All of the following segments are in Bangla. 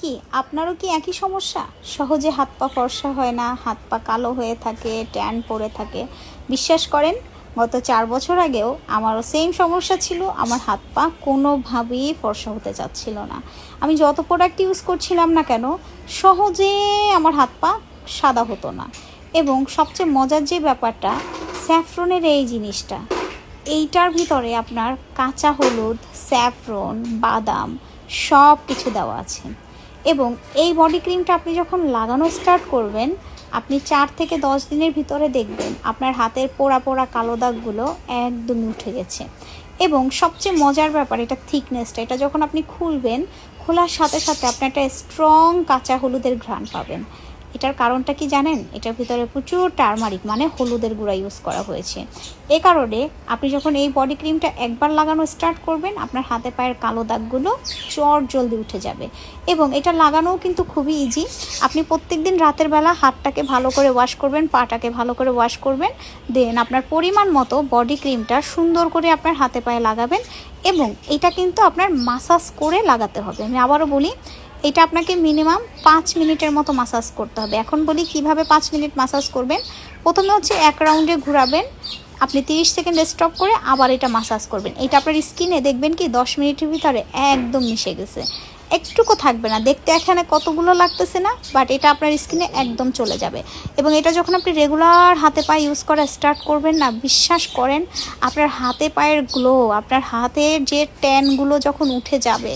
কি? আপনারও কি একই সমস্যা? সহজে হাত পা ফর্সা হয় না, হাত পা কালো হয়ে থাকে, ট্যান পড়ে থাকে। বিশ্বাস করেন, গত চার বছর আগেও আমারও সেম সমস্যা ছিল, আমার হাত পা কোনোভাবেই ফর্সা হতে চাচ্ছিল না। আমি যত প্রোডাক্ট ইউজ করছিলাম না কেন, সহজে আমার হাত পা সাদা হতো না। এবং সবচেয়ে মজার যে ব্যাপারটা, স্যাফ্রনের এই জিনিসটা, এইটার ভিতরে আপনার কাঁচা হলুদ, স্যাফ্রন, বাদাম সব কিছু দেওয়া আছে। এবং এই বডি ক্রিমটা আপনি যখন লাগানো স্টার্ট করবেন, আপনি চার থেকে দশ দিনের ভিতরে দেখবেন আপনার হাতের পোড়া পোড়া কালো দাগগুলো একদমই উঠে গেছে। এবং সবচেয়ে মজার ব্যাপার, এটা থিকনেসটা এটা যখন আপনি খুলবেন, খোলার সাথে সাথে আপনি একটা স্ট্রং কাঁচা হলুদের ঘ্রাণ পাবেন। এটার কারণটা কি জানেন? এটার ভিতরে প্রচুর টার্মারিক মানে হলুদের গুঁড়া ইউজ করা হয়েছে। এ কারণে আপনি যখন এই বডি ক্রিমটা একবার লাগানো স্টার্ট করবেন, আপনার হাতে পায়ের কালো দাগগুলো চট জলদি উঠে যাবে। এবং এটা লাগানোও কিন্তু খুবই ইজি আপনি প্রত্যেকদিন রাতের বেলা হাতটাকে ভালো করে ওয়াশ করবেন, পাটাকে ভালো করে ওয়াশ করবেন দেন আপনার পরিমাণ মতো বডি ক্রিমটা সুন্দর করে আপনার হাতে পায়ে লাগাবেন এবং এটা কিন্তু আপনার মাসাজ করে লাগাতে হবে। আমি আবারও বলি এটা আপনাকে মিনিমাম পাঁচ মিনিটের মতো মাসাজ করতে হবে। এখন বলি কীভাবে পাঁচ মিনিট মাসাজ করবেন? প্রথমে হচ্ছে এক রাউন্ডে ঘুরাবেন। আপনি তিরিশ সেকেন্ড স্টপ করে আবার এটা মাসাজ করবেন। এটা আপনার স্কিনে দেখবেন কি দশ মিনিটের ভিতরে একদম মিশে গেছে। একটুকু থাকবে না। দেখতে এখানে কতগুলো লাগতেছে না বাট এটা আপনার স্কিনে একদম চলে যাবে। এবং এটা যখন আপনি রেগুলার হাতে পায়ে ইউজ করা স্টার্ট করবেন না, বিশ্বাস করেন, আপনার হাতে পায়ের গ্লো আপনার হাতের যে ট্যানগুলো যখন উঠে যাবে,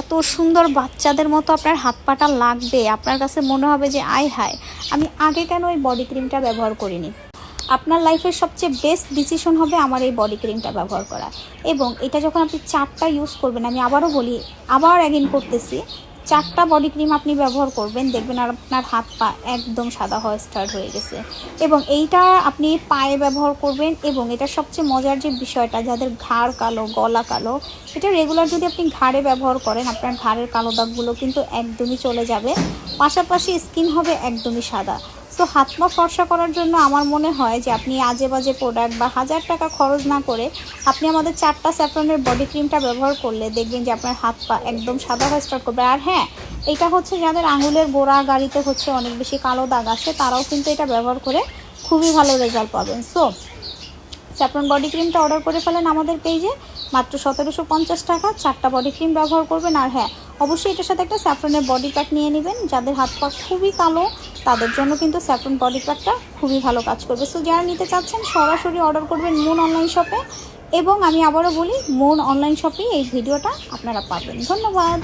এত সুন্দর বাচ্চাদের মতো আপনার হাত পাটা লাগবে। আপনার কাছে মনে হবে যে, আয় হায়, আমি আগে কেন ওই বডি ক্রিমটা ব্যবহার করিনি? আপনার লাইফের সবচেয়ে বেস্ট ডিসিশন হবে আমার এই বডি ক্রিমটা ব্যবহার করা। এবং এটা যখন আপনি চারটা ইউজ করবেন, আমি আবারও বলি, আবার অ্যাগিন করতেছি, চারটা বডি ক্রিম আপনি ব্যবহার করবেন, দেখবেন আর আপনার হাত পা একদম সাদা হওয়া স্টার্ট হয়ে গেছে। এবং এইটা আপনি পায়ে ব্যবহার করবেন এবং এটা সবচেয়ে মজার যে বিষয়টা, যাদের ঘাড় কালো, গলা কালো, এটা রেগুলার যদি আপনি ঘাড়ে ব্যবহার করেন, আপনার ঘাড়ের কালো দাগগুলো কিন্তু একদমই চলে যাবে। পাশাপাশি স্কিন হবে একদমই সাদা। তো হাত পা ফর্সা করার জন্য আমার মনে হয় যে আপনি আজে বাজে প্রোডাক্ট বা হাজার টাকা খরচ না করে আপনি আমাদের চারটা স্যাফরনের বডি ক্রিমটা ব্যবহার করলে দেখবেন যে আপনার হাত পা একদম সাদা হয়ে স্টার্ট করবে। আর হ্যাঁ এটা হচ্ছে যাদের আঙুলের গোড়া গাড়িতে হচ্ছে অনেক বেশি কালো দাগ আসে তারাও কিন্তু এটা ব্যবহার করে খুবই ভালো রেজাল্ট পাবেন। সো স্যাফরন বডি ক্রিমটা অর্ডার করে ফেলেন আমাদের পেজে মাত্র সতেরোশো পঞ্চাশ টাকা, চারটা বডি ক্রিম ব্যবহার করবেন। আর হ্যাঁ অবশ্যই এটার সাথে একটা স্যাফরনের বডি প্যাক নিয়ে নেবেন। যাদের হাত পা খুবই কালো, তাদের জন্য কিন্তু স্যাফরন বডি প্যাকটা খুবই ভালো কাজ করবে। সো যারা নিতে চাচ্ছেন, সরাসরি অর্ডার করবেন মন অনলাইন শপে এবং আমি আবারও বলি মন অনলাইন শপেই এই ভিডিওটা আপনারা পাবেন। ধন্যবাদ!